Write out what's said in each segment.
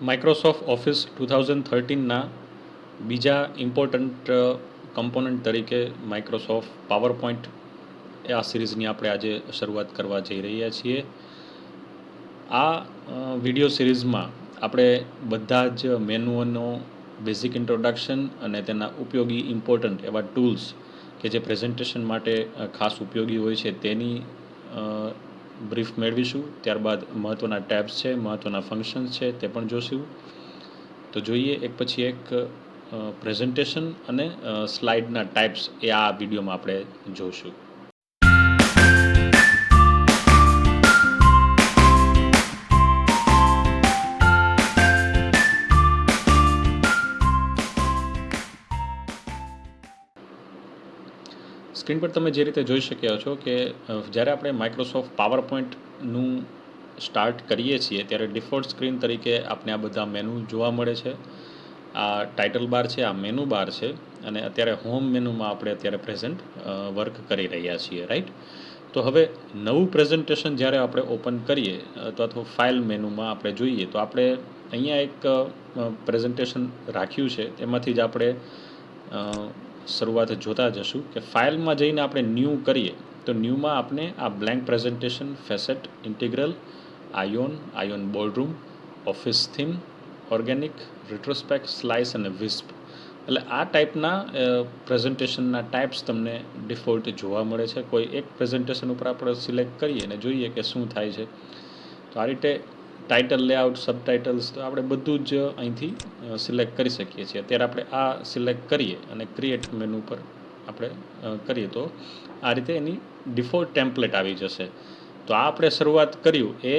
Microsoft Office two thousand થર્ટીનના બીજા important component તરીકે માઇક્રોસોફ્ટ પાવર પોઈન્ટ આ સિરીઝની આપણે આજે શરૂઆત કરવા જઈ રહ્યા છીએ. આ વીડિયો સિરીઝમાં આપણે બધા જ મેનુઓનો બેઝિક ઇન્ટ્રોડક્શન અને તેના ઉપયોગી ઇમ્પોર્ટન્ટ એવા ટૂલ્સ કે જે પ્રેઝન્ટેશન માટે ખાસ ઉપયોગી હોય છે તેની બ્રીફ મેળવીશું. ત્યારબાદ મહત્ત્વના ટેબ્સ છે મહત્ત્વના ફંક્શન્સ છે, તે પણ જોશું. તો જોઈએ, એક પછી એક પ્રેઝન્ટેશન અને સ્લાઇડના ટાઈપ્સ એ આ વિડીયોમાં આપણે જોશું. સ્ક્રીન પર તમે જે રીતે જોઈ શક્યા છો કે જ્યારે આપણે માઇક્રોસોફ્ટ પાવર પોઈન્ટનું સ્ટાર્ટ કરીએ છીએ, ત્યારે ડિફોલ્ટ સ્ક્રીન તરીકે આપણે આ બધા મેનુ જોવા મળે છે. આ ટાઇટલ બાર છે, આ મેનુ બાર છે, અને અત્યારે હોમ મેનુમાં આપણે અત્યારે પ્રેઝન્ટ વર્ક કરી રહ્યા છીએ રાઈટ તો હવે નવું પ્રેઝન્ટેશન જ્યારે આપણે ઓપન કરીએ, અથવા તો ફાઇલ મેનુમાં આપણે જોઈએ, તો આપણે અહીંયા એક પ્રેઝન્ટેશન રાખ્યું છે. તેમાંથી જ આપણે શરૂઆત જોતા જશું કે ફાઇલમાં જઈને આપણે ન્યૂ કરીએ, તો ન્યૂમાં આપણે આ blank presentation, facet, integral, ion ion boardroom, office theme, organic, retrospect, slice અને વિસ્પ. એટલે આ ટાઈપના પ્રેઝન્ટેશનના ટાઈપ્સ તમને ડિફોલ્ટ જોવા મળે છે. કોઈ એક પ્રેઝન્ટેશન ઉપર આપણે સિલેક્ટ કરીએ અને જોઈએ કે શું થાય છે. તો આ રીતે ટાઇટલ લેઆઉટ સબટાઇટલ્સ તો આપણે બધું જ અહીંથી સિલેક્ટ કરી શકીએ છીએ. અત્યારે આપણે આ સિલેક્ટ કરીએ અને ક્રિએટ મેનુ પર આપણે કરીએ તો આ રીતે એની ડિફોલ્ટ ટેમ્પલેટ આવી જશે. તો આ આપણે શરૂઆત કર્યું એ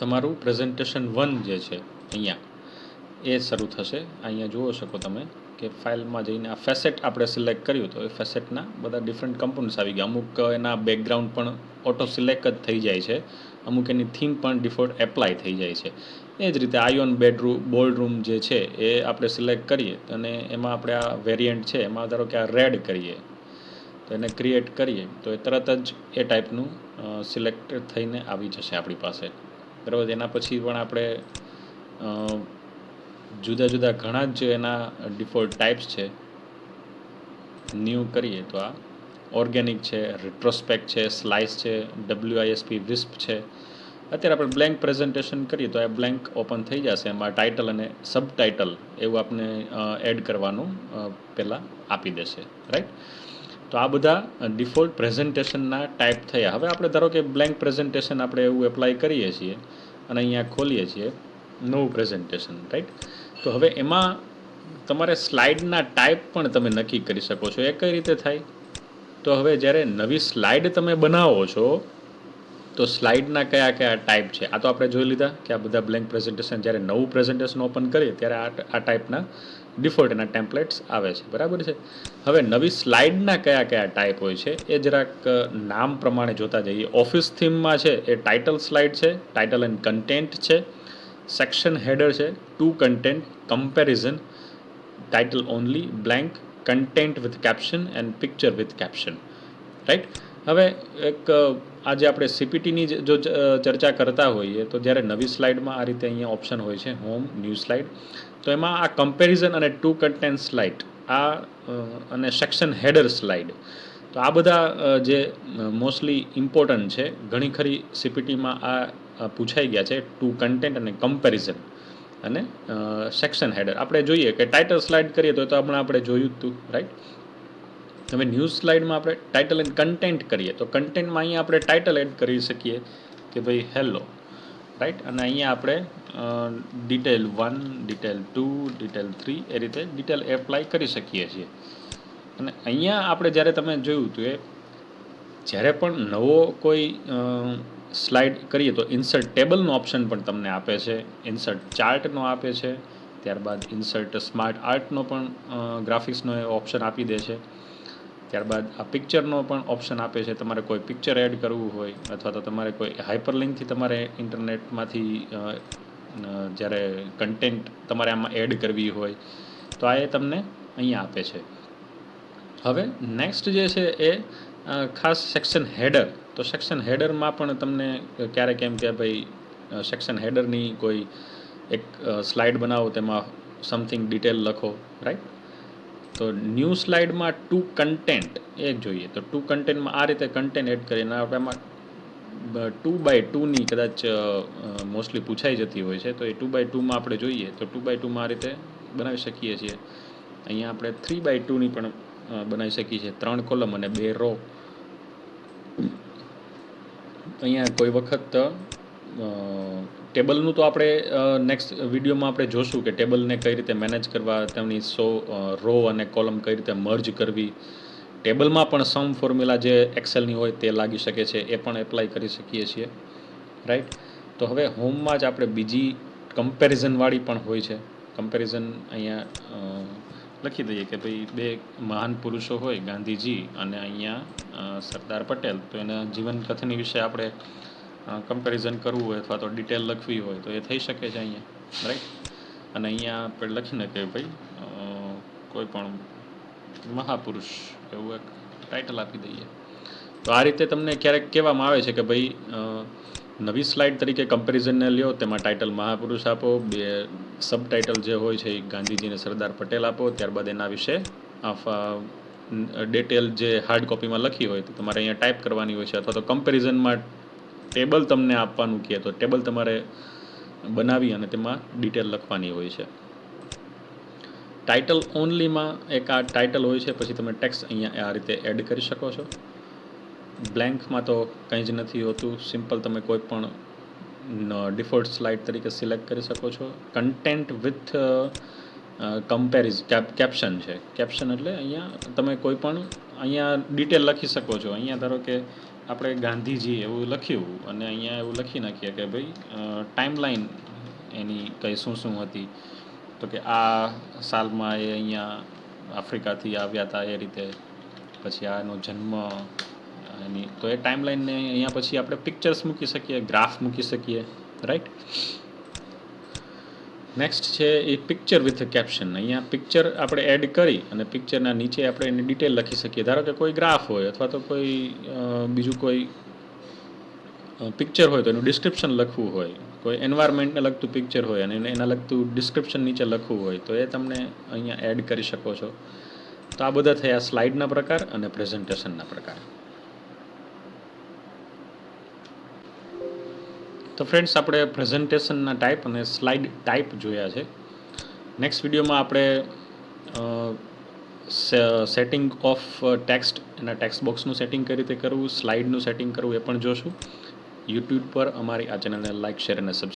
તમારું પ્રેઝન્ટેશન વન જે છે, અહીંયા, એ શરૂ થશે. અહીંયા જુઓ શકો તમે કે ફાઇલમાં જઈને આ ફેસેટ આપણે સિલેક્ટ કર્યું તો એ ફેસેટના બધા ડિફરન્ટ કમ્પોનન્ટ્સ આવી ગયા. અમુક એના બેકગ્રાઉન્ડ પણ ઓટો સિલેક્ટ જ થઈ જાય છે. અમુક એની થીમ પણ ડિફોલ્ટ એપ્લાય થઈ જાય છે. એ જ રીતે આયોન બેડરૂમ બોલરૂમ જે છે, એ આપણે સિલેક્ટ કરીએ અને એમાં આપણે આ વેરિયન્ટ છે, એમાં ધારો કે આ રેડ કરીએ, તો એને ક્રિએટ કરીએ, તો એ તરત જ એ ટાઈપનું સિલેક્ટ થઈને આવી જશે આપણી પાસે. બરાબર? એના પછી પણ આપણે જુદા જુદા ઘણા જ એના ડિફોલ્ટ ટાઈપ્સ છે. ન્યૂ કરીએ તો આ ઓર્ગેનિક છે રિટ્રોસ્પેક્ટ છે સ્લાઇસ છે ડબલ્યુઆઈએસપી વિસ્પ છે. અત્યારે આપણે બ્લેન્ક પ્રેઝન્ટેશન કરીએ તો આ બ્લેન્ક ઓપન થઈ જશે. એમાં ટાઇટલ અને સબ ટાઇટલ એવું આપણે એડ કરવાનું પહેલાં આપી દેશે. રાઈટ તો આ બધા ડિફોલ્ટ પ્રેઝન્ટેશનના ટાઈપ થયા. હવે આપણે ધારો કે બ્લેન્ક પ્રેઝન્ટેશન આપણે એવું એપ્લાય કરીએ છીએ અને અહીંયા ખોલીએ છીએ નવું પ્રેઝન્ટેશન રાઈટ તો હવે એમાં તમારે સ્લાઇડના ટાઈપ પણ તમે નક્કી કરી શકો છો. એ કઈ રીતે થાય? તો હવે જ્યારે નવી સ્લાઇડ તમે બનાવો છો, તો સ્લાઇડના કયા કયા ટાઈપ છે? આ તો આપણે જોઈ લીધા કે આ બધા બ્લેન્ક પ્રેઝન્ટેશન જ્યારે નવું પ્રેઝન્ટેશન ઓપન કરીએ, ત્યારે આ આ ટાઈપના ડિફોલ્ટ એના ટેમ્પલેટ્સ આવે છે. બરાબર છે? હવે નવી સ્લાઇડના કયા કયા ટાઈપ હોય છે, એ જરાક નામ પ્રમાણે જોતા જઈએ. ઓફિસ થીમમાં છે, એ ટાઇટલ સ્લાઇડ છે ટાઇટલ એન્ડ કન્ટેન્ટ છે સેક્શન હેડર છે two content comparison title only blank content with caption and picture with caption right હવે એક આજે આપણે સીપીટીની જો ચર્ચા કરતા હોઈએ, તો જ્યારે નવી સ્લાઇડમાં આ રીતે અહીંયા ઓપ્શન હોય છે હોમ ન્યૂ સ્લાઇડ તો એમાં આ કમ્પેરિઝન અને ટુ કન્ટેન્ટ સ્લાઇડ આ અને સેક્શન હેડર સ્લાઇડ તો આ બધા જે મોસ્ટલી ઇમ્પોર્ટન્ટ છે, ઘણી ખરી સીપીટીમાં આ પૂછાઈ ગયા છે ટુ કન્ટેન્ટ અને કમ્પેરિઝન અને સેક્શન હેડર આપણે જોઈએ કે ટાઇટલ સ્લાઇડ કરીએ તો તો હમણાં આપણે જોયું હતું રાઈટ હવે ન્યૂઝ સ્લાઇડમાં આપણે ટાઇટલ એન્ડ કન્ટેન્ટ કરીએ. તો કન્ટેન્ટમાં અહીંયા આપણે ટાઇટલ એડ કરી શકીએ કે ભાઈ હેલો રાઈટ અને અહીંયા આપણે detail one detail two detail three એ રીતે ડિટેલ એપ્લાય કરી શકીએ છીએ. અને અહીંયા આપણે જ્યારે તમે જોયું હતું એ, જ્યારે પણ નવો કોઈ સ્લાઇડ કરીએ તો ઇન્સર્ટ ટેબલનો ઓપ્શન પણ તમને આપે છે. ઇન્સર્ટ ચાર્ટનો આપે છે. ત્યારબાદ ઇન્સર્ટ સ્માર્ટ આર્ટનો પણ ગ્રાફિક્સનો એ ઓપ્શન આપી દે છે. ત્યારબાદ આ પિક્ચરનો પણ ઓપ્શન આપે છે. તમારે કોઈ પિક્ચર એડ કરવું હોય અથવા તો તમારે કોઈ હાઇપરલિંકથી તમારે ઇન્ટરનેટમાંથી જ્યારે કન્ટેન્ટ તમારે આમાં એડ કરવી હોય, તો આ એ તમને અહીંયા આપે છે. હવે નેક્સ્ટ જે છે એ ખાસ સેક્શન હેડર. તો સેક્શન હેડરમાં પણ તમને ક્યારેક એમ કે ભાઈ સેક્શન હેડરની કોઈ એક સ્લાઇડ બનાવો તેમાં સમથિંગ ડિટેલ લખો રાઈટ તો ન્યૂ સ્લાઇડમાં ટુ કન્ટેન્ટ એ જોઈએ. તો ટુ કન્ટેન્ટમાં આ રીતે કન્ટેન્ટ એડ કરીને એમાં ટુ બાય ટુની કદાચ મોસ્ટલી પૂછાઈ જતી હોય છે, તો એ ટુ બાય ટુમાં આપણે જોઈએ. તો ટુ બાય ટુમાં આ રીતે બનાવી શકીએ છીએ. અહીંયા આપણે થ્રી બાય ટુની પણ બનાવી શકીએ છીએ. ત્રણ કોલમ અને બે રો અહીંયા કોઈ વખત ટેબલનું તો આપણે નેક્સ્ટ વિડીયોમાં આપણે જોશું કે ટેબલને કઈ રીતે મેનેજ કરવા, તેમની સો રો અને કોલમ કઈ રીતે મર્જ કરવી. ટેબલમાં પણ સમ ફોર્મ્યુલા જે એક્સેલની હોય તે લાગી શકે છે, એ પણ એપ્લાય કરી શકીએ છીએ. રાઈટ તો હવે હોમમાં જ આપણે બીજી કમ્પેરિઝનવાળી પણ હોય છે. કમ્પેરિઝન અહીંયા લખી દઈએ કે ભાઈ બે મહાન પુરુષો હોય, ગાંધીજી અને અહીંયા સરદાર પટેલ, તો એના જીવન કથની વિશે આપણે કમ્પેરિઝન કરવું હોય અથવા તો ડિટેલ લખવી હોય, તો એ થઈ શકે છે અહીંયા રાઈટ અને અહીંયા આપણે લખીને કે ભાઈ કોઈ પણ મહાપુરુષ, એવું એક ટાઇટલ આપી દઈએ. તો આ રીતે તમને ક્યારેક કહેવામાં આવે છે કે ભાઈ નવી સ્લાઇડ તરીકે કમ્પેરિઝનને લ્યો, તેમાં ટાઇટલ મહાપુરુષ આપો, બે સબ ટાઇટલ જે હોય છે એ ગાંધીજીને સરદાર પટેલ આપો, ત્યારબાદ એના વિશે આફા ડિટેલ જે હાર્ડ કોપીમાં લખી હોય તો તમારે અહીંયા ટાઈપ કરવાની હોય છે, અથવા તો કમ્પેરિઝનમાં ટેબલ તમને આપવાનું કહે, તો ટેબલ તમારે બનાવી અને તેમાં ડિટેલ લખવાની હોય છે. ટાઇટલ ઓનલીમાં એક આ ટાઇટલ હોય છે, પછી તમે ટેક્સ અહીંયા આ રીતે એડ કરી શકો છો. બ્લેન્કમાં તો કંઈ જ નથી હોતું. સિમ્પલ તમે કોઈ પણ ડિફોલ્ટ સ્લાઇડ તરીકે સિલેક્ટ કરી શકો છો. કન્ટેન્ટ વિથ કમ્પેરિઝ કેપ્શન છે. કેપ્શન એટલે અહીંયા તમે કોઈ પણ અહીંયા ડિટેલ લખી શકો છો. અહીંયા ધારો કે આપણે ગાંધીજી એવું લખ્યું અને અહીંયા એવું લખી નાખીએ કે ભાઈ ટાઈમલાઈન એની કઈ શું શું હતી. તો કે આ સાલમાં એ અહીંયા આફ્રિકાથી આવ્યા હતા એ રીતે. પછી આનો જન્મ એની. તો એ ટાઈમલાઈનને અહીંયા પછી આપણે પિક્ચર્સ મૂકી શકીએ ગ્રાફ મૂકી શકીએ રાઈટ નેક્સ્ટ છે એ પિક્ચર વિથ કેપ્શન અહીંયા પિક્ચર આપણે એડ કરી અને પિક્ચરના નીચે આપણે એની ડિટેલ લખી શકીએ. ધારો કે કોઈ ગ્રાફ હોય અથવા તો કોઈ બીજું કોઈ પિક્ચર હોય તો એનું ડિસ્ક્રિપ્શન લખવું હોય. કોઈ એન્વાયરમેન્ટને લગતું પિક્ચર હોય અને એના લગતું ડિસ્ક્રિપ્શન નીચે લખવું હોય તો એ તમને અહીંયા એડ કરી શકો છો. તો આ બધા થયા સ્લાઇડના પ્રકાર અને પ્રેઝન્ટેશનના પ્રકાર. તો ફ્રેન્ડ્સ આપણે પ્રેઝન્ટેશનના ટાઈપ અને સ્લાઇડ ટાઈપ જોયા છે. નેક્સ્ટ વિડીયોમાં આપણે સેટિંગ ઓફ ટેક્સ્ટ એના ટેક્સ્ટ બોક્સનું સેટિંગ કઈ રીતે કરવું સ્લાઇડનું સેટિંગ કરવું એ પણ જોશું. યુટ્યુબ પર અમારી આ ચેનલને લાઇક શેર અને સબસ્ક્રાઈબ